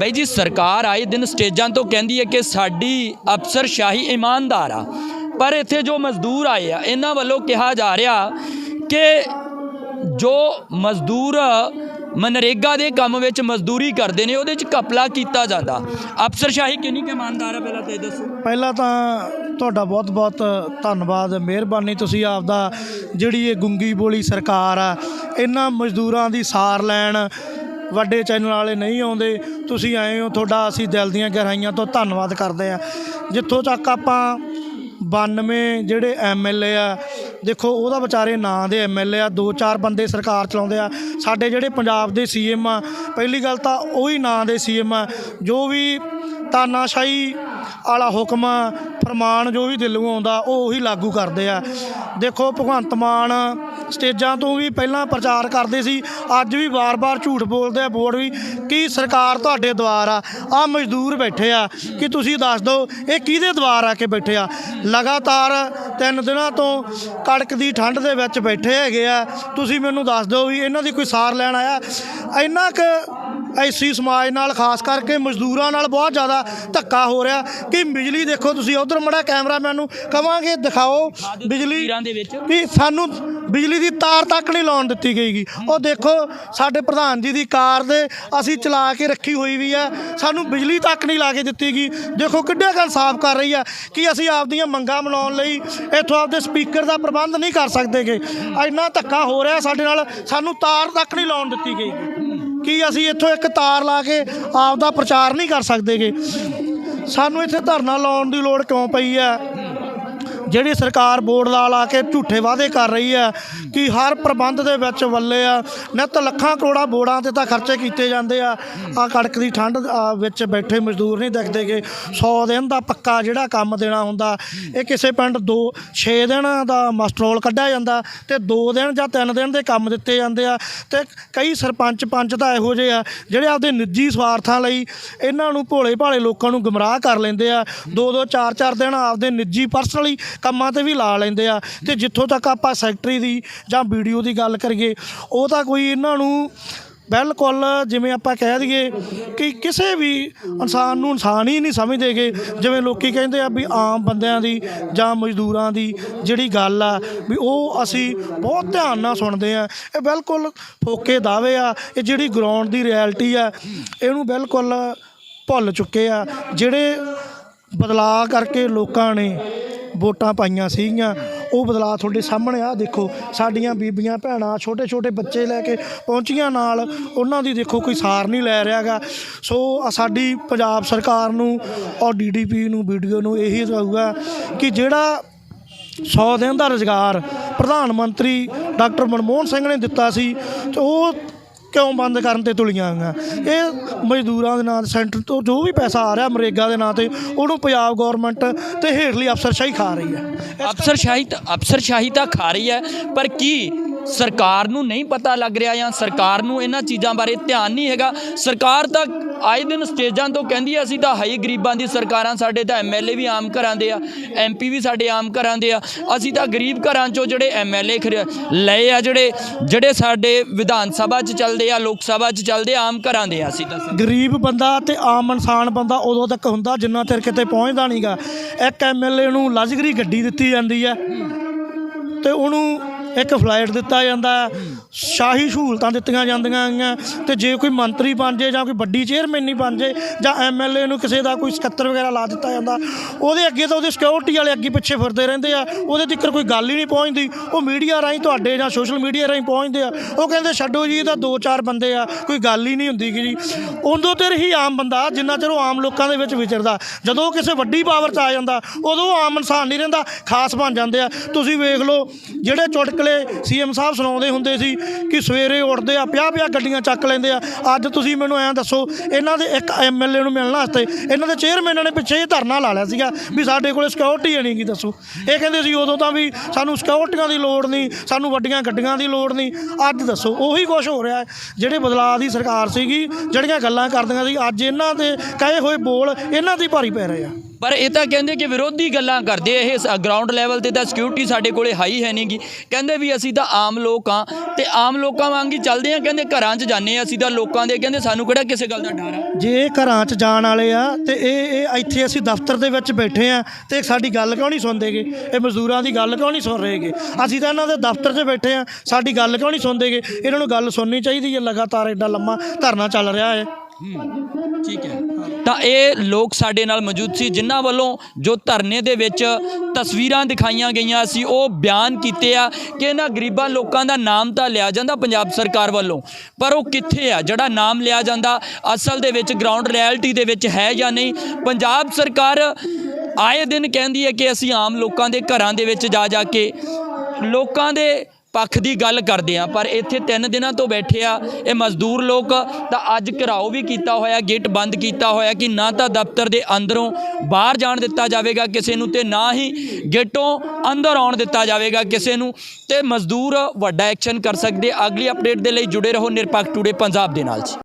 ਬਾਈ ਜੀ, ਸਰਕਾਰ ਆਏ ਦਿਨ ਸਟੇਜਾਂ ਤੋਂ ਕਹਿੰਦੀ ਹੈ ਕਿ ਸਾਡੀ ਅਫਸਰਸ਼ਾਹੀ ਇਮਾਨਦਾਰ ਆ। ਪਰ ਇੱਥੇ ਜੋ ਮਜ਼ਦੂਰ ਆਏ ਆ, ਇਹਨਾਂ ਵੱਲੋਂ ਕਿਹਾ ਜਾ ਰਿਹਾ ਕਿ ਜੋ ਮਜ਼ਦੂਰ ਮਨਰੇਗਾ ਦੇ ਕੰਮ ਵਿੱਚ ਮਜ਼ਦੂਰੀ ਕਰਦੇ ਨੇ, ਉਹਦੇ 'ਚ ਕਪਲਾ ਕੀਤਾ ਜਾਂਦਾ। ਅਫਸਰਸ਼ਾਹੀ ਕਿੰਨੀ ਕੁ ਇਮਾਨਦਾਰ ਆ, ਪਹਿਲਾਂ ਤਾਂ ਇਹ ਦੱਸੋ। ਪਹਿਲਾਂ ਤਾਂ ਤੁਹਾਡਾ ਬਹੁਤ-ਬਹੁਤ ਧੰਨਵਾਦ, ਮਿਹਰਬਾਨੀ। ਤੁਸੀਂ ਆਪਦਾ ਜਿਹੜੀ ਇਹ ਗੁੰਗੀ ਬੋਲੀ ਸਰਕਾਰ ਆ, ਇਹਨਾਂ ਮਜ਼ਦੂਰਾਂ ਦੀ ਸਾਰ ਲੈਣ ਵੱਡੇ ਚੈਨਲ ਵਾਲੇ ਨਹੀਂ ਆਉਂਦੇ, ਤੁਸੀਂ ਆਏ ਹੋ, ਤੁਹਾਡਾ ਅਸੀਂ ਦਿਲ ਦੀਆਂ ਗਹਿਰਾਈਆਂ ਤੋਂ ਧੰਨਵਾਦ ਕਰਦੇ ਹਾਂ। ਜਿੱਥੋਂ ਤੱਕ ਆਪਾਂ 92 ਜਿਹੜੇ ਐਮਐਲਏ ਆ, ਦੇਖੋ ਉਹਦਾ ਵਿਚਾਰੇ ਨਾਂ ਦੇ ਐਮਐਲਏ ਆ, ਦੋ ਚਾਰ ਬੰਦੇ ਸਰਕਾਰ ਚਲਾਉਂਦੇ ਆ। ਸਾਡੇ ਜਿਹੜੇ ਪੰਜਾਬ ਦੇ ਸੀਐਮ ਆ, ਪਹਿਲੀ ਗੱਲ ਤਾਂ ਉਹੀ ਨਾਂ ਦੇ ਸੀਐਮ ਆ, ਜੋ ਵੀ ਤਾਨਾਸ਼ਾਹੀ ਵਾਲਾ ਹੁਕਮ ਫਰਮਾਨ ਜੋ ਵੀ ਦਿਲੋਂ ਆਉਂਦਾ, ਉਹ ਉਹੀ ਲਾਗੂ ਕਰਦੇ ਆ। ਦੇਖੋ ਭਗਵੰਤ ਮਾਨ ਸਟੇਜਾਂ ਤੋਂ ਵੀ ਪਹਿਲਾਂ ਪ੍ਰਚਾਰ ਕਰਦੇ ਸੀ। ਅੱਜ ਵੀ ਵਾਰ-ਵਾਰ ਝੂਠ ਬੋਲਦੇ ਆ ਬੋਰਡ ਵੀ। ਕਿ ਸਰਕਾਰ ਤੁਹਾਡੇ ਦੁਆਰ ਆ? ਆ ਮਜ਼ਦੂਰ ਬੈਠੇ ਆ। ਕਿ ਤੁਸੀਂ ਦੱਸ ਦਿਓ ਇਹ ਕਿਹਦੇ ਦੁਆਰ ਆ ਕੇ ਬੈਠੇ ਆ? ਲਗਾਤਾਰ ਤਿੰਨ ਦਿਨਾਂ ਤੋਂ ਕੜਕ ਦੀ ਠੰਡ ਦੇ ਵਿੱਚ ਬੈਠੇ ਹੈਗੇ ਆ। ਤੁਸੀਂ ਮੈਨੂੰ ਦੱਸ ਦਿਓ ਵੀ ਇਹਨਾਂ ਦੀ ਕੋਈ ਸਾਰ ਲੈਣ ਆਇਆ? ਇੰਨਾ ਕੁ ਐਸੀ ਸਮਾਜ ਨਾਲ ਖਾਸ ਕਰਕੇ ਮਜ਼ਦੂਰਾਂ ਨਾਲ ਬਹੁਤ ਜ਼ਿਆਦਾ ਧੱਕਾ ਹੋ ਰਿਹਾ। ਕਿ ਬਿਜਲੀ ਦੇਖੋ ਤੁਸੀਂ ਉਧਰ ਮੜਾ ਕੈਮਰਾਮੈਨ ਨੂੰ ਕਵਾਂਗੇ ਦਿਖਾਓ ਬਿਜਲੀ। ਦੇ ਵਿੱਚ। ਵੀ ਸਾਨੂੰ ਬਿਜਲੀ ਦੀ ਤਾਰ ਤੱਕ ਨਹੀਂ ਲਾਉਣ ਦਿੱਤੀ ਗਈਗੀ। ਉਹ ਦੇਖੋ, ਸਾਡੇ ਪ੍ਰਧਾਨ ਜੀ ਦੀ ਕਾਰ ਦੇ ਅਸੀਂ ਚਲਾ ਕੇ ਰੱਖੀ ਹੋਈ ਵੀ ਹੈ। ਸਾਨੂੰ ਬਿਜਲੀ ਤੱਕ ਨਹੀਂ ਲਾ ਕੇ ਦਿੱਤੀ ਗਈ। ਦੇਖੋ ਕਿੱਡੇ ਗੱਲ ਸਾਫ਼ ਕਰ ਰਹੀ ਹੈ ਕਿ ਅਸੀਂ ਆਪਦੀਆਂ ਮੰਗਾਂ ਮਨਾਉਣ ਲਈ ਇੱਥੋਂ ਆਪਦੇ ਸਪੀਕਰ ਦਾ ਪ੍ਰਬੰਧ ਨਹੀਂ ਕਰ ਸਕਦੇਗੇ। ਇੰਨਾ ਧੱਕਾ ਹੋ ਰਿਹਾ ਸਾਡੇ ਨਾਲ, ਸਾਨੂੰ ਤਾਰ ਤੱਕ ਨਹੀਂ ਲਾਉਣ ਦਿੱਤੀ ਗਈ। ਕੀ ਅਸੀਂ ਇੱਥੋਂ ਇੱਕ ਤਾਰ ਲਾ ਕੇ ਆਪਦਾ ਪ੍ਰਚਾਰ ਨਹੀਂ ਕਰ ਸਕਦੇਗੇ? ਸਾਨੂੰ ਇੱਥੇ ਧਰਨਾ ਲਾਉਣ ਦੀ ਲੋੜ ਕਿਉਂ ਪਈ ਹੈ? ਜਿਹੜੀ ਸਰਕਾਰ ਬੋਰਡ ਲਾ ਲਾ ਕੇ ਝੂਠੇ ਵਾਅਦੇ ਕਰ ਰਹੀ ਹੈ ਕਿ ਹਰ ਪ੍ਰਬੰਧ ਦੇ ਵਿੱਚ ਵੱਲੇ ਆ, ਨਿੱਤ ਲੱਖਾਂ ਕਰੋੜਾਂ ਬੋਰਡਾਂ ਤੇ ਤਾਂ ਖਰਚੇ ਕੀਤੇ ਜਾਂਦੇ ਆ। ਆ ਕੜਕ ਦੀ ਠੰਡ ਵਿੱਚ ਬੈਠੇ ਮਜ਼ਦੂਰ ਨਹੀਂ ਦਿਖਦੇਗੇ 100 ਦਿਨ ਦਾ ਪੱਕਾ ਜਿਹੜਾ ਕੰਮ ਦੇਣਾ ਹੁੰਦਾ, ਇਹ ਕਿਸੇ ਪਿੰਡ 2 6 ਦਿਨ ਦਾ ਮਸਟਰੋਲ ਕੱਢਿਆ ਜਾਂਦਾ ਤੇ 2 ਦਿਨ ਜਾਂ 3 ਦਿਨ ਦੇ ਕੰਮ ਦਿੱਤੇ ਜਾਂਦੇ ਆ ਤੇ ਕਈ ਸਰਪੰਚ ਪੰਚ ਤਾਂ ਇਹੋ ਜਿਹੇ ਆ ਜਿਹੜੇ ਆਪਦੇ ਨਿੱਜੀ ਸਵਾਰਥਾਂ ਲਈ ਇਹਨਾਂ ਨੂੰ ਭੋਲੇ ਭਾਲੇ ਲੋਕਾਂ ਨੂੰ ਗੁੰਮਰਾਹ ਕਰ ਲੈਂਦੇ ਆ। ਦੋ ਦੋ, ਚਾਰ ਚਾਰ ਦਿਨ ਆਪਦੇ ਨਿੱਜੀ ਪਰਸਨਲੀ ਕੰਮਾਂ ਤੇ ਵੀ ਲਾ ਲੈਂਦੇ ਆ ਤੇ ਜਿੱਥੋਂ ਤੱਕ ਆਪਾਂ ਸੈਕਟਰੀ ਦੀ ਜਾਂ ਵੀਡੀਓ ਦੀ ਗੱਲ ਕਰੀਏ, ਉਹ ਤਾਂ ਕੋਈ ਇਹਨਾਂ ਨੂੰ ਬਿਲਕੁਲ ਜਿਵੇਂ ਆਪਾਂ ਕਹਿ ਦਈਏ ਕਿ ਕਿਸੇ ਵੀ ਇਨਸਾਨ ਨੂੰ ਇਨਸਾਨ ਹੀ ਨਹੀਂ ਸਮਝਦੇਗੇ, ਜਿਵੇਂ ਲੋਕੀ ਕਹਿੰਦੇ ਆ ਵੀ ਆਮ ਬੰਦਿਆਂ ਦੀ ਜਾਂ ਮਜ਼ਦੂਰਾਂ ਦੀ ਜਿਹੜੀ ਗੱਲ ਆ ਵੀ ਉਹ ਅਸੀਂ ਬਹੁਤ ਧਿਆਨ ਨਾਲ ਸੁਣਦੇ ਆ। ਇਹ ਬਿਲਕੁਲ ਫੋਕੇ ਦਾਅਵੇ ਆ, ਇਹ ਜਿਹੜੀ ਗਰਾਊਂਡ ਦੀ ਰਿਐਲਿਟੀ ਆ, ਇਹਨੂੰ ਬਿਲਕੁਲ ਭੁੱਲ ਚੁੱਕੇ ਆ, ਜਿਹੜੇ ਬਦਲਾਅ ਕਰਕੇ ਲੋਕਾਂ ਨੇ ਵੋਟਾਂ ਪਾਈਆਂ ਸੀਗੀਆਂ। ਉਹ ਬਦਲਾਅ ਤੁਹਾਡੇ ਸਾਹਮਣੇ ਆ, ਦੇਖੋ। ਸਾਡੀਆਂ ਬੀਬੀਆਂ, ਭੈਣਾਂ ਛੋਟੇ ਛੋਟੇ ਬੱਚੇ ਲੈ ਕੇ ਪਹੁੰਚੀਆਂ ਨਾਲ। ਉਹਨਾਂ ਦੀ ਦੇਖੋ, ਕੋਈ ਸਾਰ ਨਹੀਂ ਲੈ ਰਿਹਾਗਾ। ਸੋ ਸਾਡੀ ਪੰਜਾਬ ਸਰਕਾਰ ਨੂੰ ਔਰ ਡੀਡੀਪੀ ਨੂੰ ਵੀਡੀਓ ਨੂੰ ਇਹੀ ਕਹੂਗਾ ਕਿ ਜਿਹੜਾ 100 ਦਿਨ ਦਾ ਰੁਜ਼ਗਾਰ ਪ੍ਰਧਾਨ ਮੰਤਰੀ ਡਾਕਟਰ ਮਨਮੋਹਨ ਸਿੰਘ ਨੇ ਦਿੱਤਾ ਸੀ, ਤੇ ਉਹ ਕਿਉਂ ਬੰਦ ਕਰਨ ਤੇ ਤੁਲੀਆਂ ਆਈਆਂ ਇਹ ਮਜ਼ਦੂਰਾਂ ਦੇ ਨਾਂ ਤੇ ਸੈਂਟਰ ਤੋਂ ਜੋ ਵੀ ਪੈਸਾ ਆ ਰਿਹਾ ਮਰੇਗਾ ਦੇ ਨਾਂ ਤੇ, ਉਹਨੂੰ ਪੰਜਾਬ ਗਵਰਨਮੈਂਟ ਤੇ ਹੇਠਲੀ ਅਫਸਰਸ਼ਾਹੀ ਖਾ ਰਹੀ ਹੈ। ਅਫਸਰਸ਼ਾਹੀ ਤਾਂ ਅਫਸਰਸ਼ਾਹੀ ਤਾਂ ਖਾ ਰਹੀ ਹੈ, ਪਰ ਕੀ ਸਰਕਾਰ ਨੂੰ ਨਹੀਂ ਪਤਾ ਲੱਗ ਰਿਹਾ ਜਾਂ ਸਰਕਾਰ ਨੂੰ ਇਹਨਾਂ ਚੀਜ਼ਾਂ ਬਾਰੇ ਧਿਆਨ ਨਹੀਂ ਹੈਗਾ। ਸਰਕਾਰ ਤਾਂ ਆਏ ਦਿਨ ਸਟੇਜਾਂ ਤੋਂ ਕਹਿੰਦੀ ਹੈ ਅਸੀਂ ਤਾਂ ਹਾਈ ਗਰੀਬਾਂ ਦੀ ਸਰਕਾਰਾਂ, ਸਾਡੇ ਤਾਂ ਐਮਐਲਏ ਵੀ ਆਮ ਘਰਾਂ ਦੇ ਆ ਐਮਪੀ ਵੀ ਸਾਡੇ ਆਮ ਘਰਾਂ ਦੇ ਆ। ਅਸੀਂ ਤਾਂ ਗਰੀਬ ਘਰਾਂ ਚੋਂ ਜਿਹੜੇ ਐਮਐਲਏ ਲਏ ਆ, ਜਿਹੜੇ ਜਿਹੜੇ ਸਾਡੇ ਵਿਧਾਨ ਸਭਾ 'ਚ ਚੱਲਦੇ ਆ, ਲੋਕ ਸਭਾ 'ਚ ਚੱਲਦੇ ਆਮ ਘਰਾਂ ਦੇ ਆ ਅਸੀਂ ਤਾਂ। ਗਰੀਬ ਬੰਦਾ ਤੇ ਆਮ ਇਨਸਾਨ ਬੰਦਾ ਉਦੋਂ ਤੱਕ ਹੁੰਦਾ ਜਿੰਨਾ ਚਿਰ ਕਿਤੇ ਪਹੁੰਚਦਾ ਨਹੀਂਗਾ ਇੱਕ ਐਮਐਲਏ ਨੂੰ ਲਗਜ਼ਰੀ ਗੱਡੀ ਦਿੱਤੀ ਜਾਂਦੀ ਹੈ ਤੇ ਉਹਨੂੰ ਇੱਕ ਫਲਾਈਟ ਦਿੱਤਾ ਜਾਂਦਾ, ਸ਼ਾਹੀ ਸਹੂਲਤਾਂ ਦਿੱਤੀਆਂ ਜਾਂਦੀਆਂ ਹੈਗੀਆਂ ਤੇ ਜੇ ਕੋਈ ਮੰਤਰੀ ਬਣ ਜੇ ਜਾਂ ਕੋਈ ਵੱਡੀ ਚੇਅਰਮੈਨ ਨਹੀਂ ਬਣ ਜੇ, ਜਾਂ ਐਮਐਲਏ ਨੂੰ ਕਿਸੇ ਦਾ ਕੋਈ ਸਕੱਤਰ ਵਗੈਰਾ ਲਾ ਦਿੱਤਾ ਜਾਂਦਾ, ਉਹਦੇ ਅੱਗੇ ਤਾਂ ਉਹਦੇ ਸਿਕਿਉਰਿਟੀ ਵਾਲੇ ਅੱਗੇ ਪਿੱਛੇ ਫਿਰਦੇ ਰਹਿੰਦੇ ਆ, ਉਹਦੇ ਤੱਕ ਕੋਈ ਗੱਲ ਹੀ ਨਹੀਂ ਪਹੁੰਚਦੀ, ਉਹ ਮੀਡੀਆ ਰਾਹੀਂ ਤੁਹਾਡੇ ਜਾਂ ਸੋਸ਼ਲ ਮੀਡੀਆ ਰਾਹੀਂ ਪਹੁੰਚਦੇ ਆ, ਉਹ ਕਹਿੰਦੇ ਛੱਡੋ ਜੀ ਇਹਦਾ ਦੋ ਚਾਰ ਬੰਦੇ ਆ, ਕੋਈ ਗੱਲ ਹੀ ਨਹੀਂ ਹੁੰਦੀ ਗੀ ਜੀ। ਉਦੋਂ ਤੇ ਹੀ ਆਮ ਬੰਦਾ, ਜਿੰਨਾ ਚਿਰ ਉਹ ਆਮ ਲੋਕਾਂ ਦੇ ਵਿੱਚ ਵਿਚਰਦਾ, ਜਦੋਂ ਉਹ ਕਿਸੇ ਵੱਡੀ ਪਾਵਰ 'ਚ ਆ ਜਾਂਦਾ, ਉਦੋਂ ਉਹ ਆਮ ਇਨਸਾਨ ਨਹੀਂ ਰਹਿੰਦਾ, ਖਾਸ ਬਣ ਜਾਂਦੇ ਆ। ਤੁਸੀਂ ਵੇਖ ਲਓ, ਜਿਹੜੇ ਚੁਟਕਲੇ ਸੀਐਮ ਸਾਹਿਬ ਸੁਣਾਉਂਦੇ ਹੁੰਦੇ ਸੀ ਕਿ ਸਵੇਰੇ ਉੱਠਦੇ ਆ, ਪਿਆ ਪਿਆ ਗੱਡੀਆਂ ਚੱਕ ਲੈਂਦੇ ਆ। ਅੱਜ ਤੁਸੀਂ ਮੈਨੂੰ ਐਂ ਦੱਸੋ, ਇਹਨਾਂ ਦੇ ਇੱਕ ਐਮਐਲਏ ਨੂੰ ਮਿਲਣ ਵਾਸਤੇ ਇਹਨਾਂ ਦੇ ਚੇਅਰਮੈਨਾਂ ਨੇ ਪਿੱਛੇ ਇਹ ਧਰਨਾ ਲਾ ਲਿਆ ਸੀਗਾ ਵੀ ਸਾਡੇ ਕੋਲੇ ਸਿਕਿਉਰਿਟੀ ਨਹੀਂ ਗੀ, ਦੱਸੋ। ਇਹ ਕਹਿੰਦੇ ਸੀ ਉਦੋਂ ਤਾਂ ਵੀ ਸਾਨੂੰ ਸਿਕਿਉਰਿਟੀਆਂ ਦੀ ਲੋੜ ਨਹੀਂ ਸਾਨੂੰ ਵੱਡੀਆਂ ਗੱਡੀਆਂ ਦੀ ਲੋੜ ਨਹੀਂ ਅੱਜ ਦੱਸੋ, ਉਹੀ ਕੁਝ ਹੋ ਰਿਹਾ ਜਿਹੜੇ ਬਦਲਾਅ ਦੀ ਸਰਕਾਰ ਸੀਗੀ, ਜਿਹੜੀਆਂ ਗੱਲਾਂ ਕਰਦੀਆਂ ਸੀ, ਅੱਜ ਇਹਨਾਂ ਦੇ ਕਹੇ ਹੋਏ ਬੋਲ ਇਹਨਾਂ ਦੀ ਭਾਰੀ ਪੈ ਰਹੇ ਆ। ਪਰ ਇਹ ਤਾਂ ਕਹਿੰਦੇ ਕਿ ਵਿਰੋਧੀ ਗੱਲਾਂ ਕਰਦੇ ਇਹ ਗਰਾਊਂਡ ਲੈਵਲ ਤੇ ਤਾਂ ਸਿਕਿਉਰਿਟੀ ਸਾਡੇ ਕੋਲੇ ਹਾਈ ਹੈ ਨਹੀਂਗੀ ਕਹਿੰਦੇ ਵੀ ਅਸੀਂ ਤਾਂ ਆਮ ਲੋਕ ਆ ਤੇ ਆਮ ਲੋਕਾਂ ਵਾਂਗ ਹੀ ਚੱਲਦੇ ਆ, ਕਹਿੰਦੇ ਘਰਾਂ 'ਚ ਜਾਂਦੇ ਆ ਅਸੀਂ ਤਾਂ ਲੋਕਾਂ ਦੇ, ਕਹਿੰਦੇ ਸਾਨੂੰ ਕਿਹੜਾ ਕਿਸੇ ਗੱਲ ਦਾ ਡਰ ਆ? ਜੇ ਘਰਾਂ 'ਚ ਜਾਣ ਵਾਲੇ ਆ ਤੇ ਇਹ ਇਹ ਇੱਥੇ ਅਸੀਂ ਦਫ਼ਤਰ ਦੇ ਵਿੱਚ ਬੈਠੇ ਆ ਤੇ ਸਾਡੀ ਗੱਲ ਕਿਉਂ ਨਹੀਂ ਸੁਣਦੇਗੇ? ਇਹ ਮਜ਼ਦੂਰਾਂ ਦੀ ਗੱਲ ਕਿਉਂ ਨਹੀਂ ਸੁਣ ਰਹੇਗੇ ਅਸੀਂ ਤਾਂ ਇਹਨਾਂ ਦੇ ਦਫ਼ਤਰ 'ਚ ਬੈਠੇ ਆ, ਸਾਡੀ ਗੱਲ ਕਿਉਂ ਨਹੀਂ ਸੁਣਦੇਗੇ? ਇਹਨਾਂ ਨੂੰ ਗੱਲ ਸੁਣਨੀ ਚਾਹੀਦੀ ਹੈ, ਲਗਾਤਾਰ ਐਡਾ ਲੰਮਾ ਧਰਨਾ ਚੱਲ ਰਿਹਾ ਹੈ। ਠੀਕ ਹੈ। ਤਾਂ ਇਹ ਲੋਕ ਸਾਡੇ ਨਾਲ ਮੌਜੂਦ ਸੀ, ਜਿਨ੍ਹਾਂ ਵੱਲੋਂ ਜੋ ਧਰਨੇ ਦੇ ਵਿੱਚ ਤਸਵੀਰਾਂ ਦਿਖਾਈਆਂ ਗਈਆਂ ਸੀ, ਉਹ ਬਿਆਨ ਕੀਤੇ ਆ ਕਿ ਇਹਨਾਂ ਗਰੀਬਾਂ ਲੋਕਾਂ ਦਾ ਨਾਮ ਤਾਂ ਲਿਆ ਜਾਂਦਾ ਪੰਜਾਬ ਸਰਕਾਰ ਵੱਲੋਂ, ਪਰ ਉਹ ਕਿੱਥੇ ਆ? ਜਿਹੜਾ ਨਾਮ ਲਿਆ ਜਾਂਦਾ, ਅਸਲ ਦੇ ਵਿੱਚ ਗਰਾਊਂਡ ਰਿਐਲਿਟੀ ਦੇ ਵਿੱਚ ਹੈ ਜਾਂ ਨਹੀਂ? ਪੰਜਾਬ ਸਰਕਾਰ ਆਏ ਦਿਨ ਕਹਿੰਦੀ ਹੈ ਕਿ ਅਸੀਂ ਆਮ ਲੋਕਾਂ ਦੇ ਘਰਾਂ ਦੇ ਵਿੱਚ ਜਾ ਜਾ ਕੇ ਲੋਕਾਂ ਦੇ ਪੱਖ ਦੀ ਗੱਲ ਕਰਦੇ ਆ ਪਰ ਇੱਥੇ 3 ਦਿਨਾਂ ਤੋਂ ਬੈਠੇ ਆ ਇਹ ਮਜ਼ਦੂਰ ਲੋਕ, ਤਾਂ ਅੱਜ ਘਰਾਓ ਵੀ ਕੀਤਾ ਹੋਇਆ, ਗੇਟ ਬੰਦ ਕੀਤਾ ਹੋਇਆ ਕਿ ਨਾ ਤਾਂ ਦਫ਼ਤਰ ਦੇ ਅੰਦਰੋਂ ਬਾਹਰ ਜਾਣ ਦਿੱਤਾ ਜਾਵੇਗਾ ਕਿਸੇ ਨੂੰ ਤੇ ਨਾ ਹੀ ਗੇਟੋਂ ਅੰਦਰ ਆਉਣ ਦਿੱਤਾ ਜਾਵੇਗਾ ਕਿਸੇ ਨੂੰ ਤੇ ਮਜ਼ਦੂਰ ਵੱਡਾ ਐਕਸ਼ਨ ਕਰ ਸਕਦੇ। ਅਗਲੀ ਅਪਡੇਟ ਦੇ ਲਈ ਜੁੜੇ ਰਹੋ ਨਿਰਪੱਖ ਟੂਡੇ ਪੰਜਾਬ ਦੇ ਨਾਲ ਜੀ।